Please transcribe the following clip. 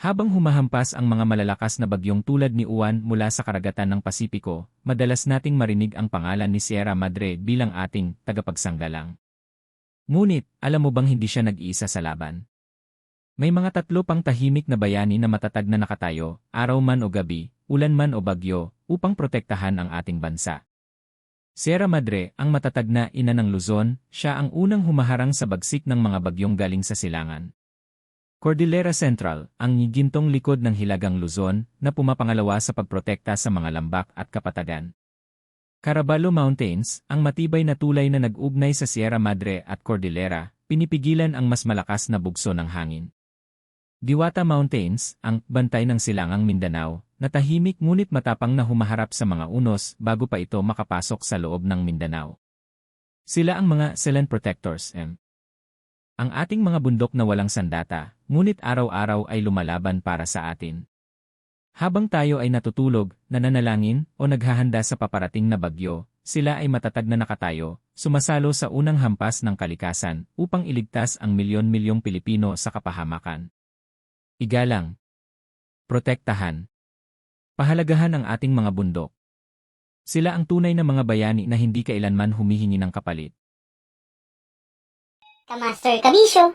Habang humahampas ang mga malalakas na bagyong tulad ni Uwan mula sa karagatan ng Pasipiko, madalas nating marinig ang pangalan ni Sierra Madre bilang ating tagapagsanggalang. Ngunit, alam mo bang hindi siya nag-iisa sa laban? May mga tatlo pang tahimik na bayani na matatag na nakatayo, araw man o gabi, ulan man o bagyo, upang protektahan ang ating bansa. Sierra Madre, ang matatag na ina ng Luzon, siya ang unang humaharang sa bagsik ng mga bagyong galing sa silangan. Cordillera Central, ang gintong likod ng Hilagang Luzon na pumapangalawa sa pagprotekta sa mga lambak at kapatagan. Caraballo Mountains, ang matibay na tulay na nag-ugnay sa Sierra Madre at Cordillera, pinipigilan ang mas malakas na bugso ng hangin. Diwata Mountains, ang bantay ng silangang Mindanao, na tahimik ngunit matapang na humaharap sa mga unos bago pa ito makapasok sa loob ng Mindanao. Sila ang mga silent protectors, M. Ang ating mga bundok na walang sandata, ngunit araw-araw ay lumalaban para sa atin. Habang tayo ay natutulog, nananalangin, o naghahanda sa paparating na bagyo, sila ay matatag na nakatayo, sumasalo sa unang hampas ng kalikasan upang iligtas ang milyon-milyong Pilipino sa kapahamakan. Igalang. Protektahan. Pahalagahan ang ating mga bundok. Sila ang tunay na mga bayani na hindi kailanman humihingi ng kapalit. Master, Kamisyo.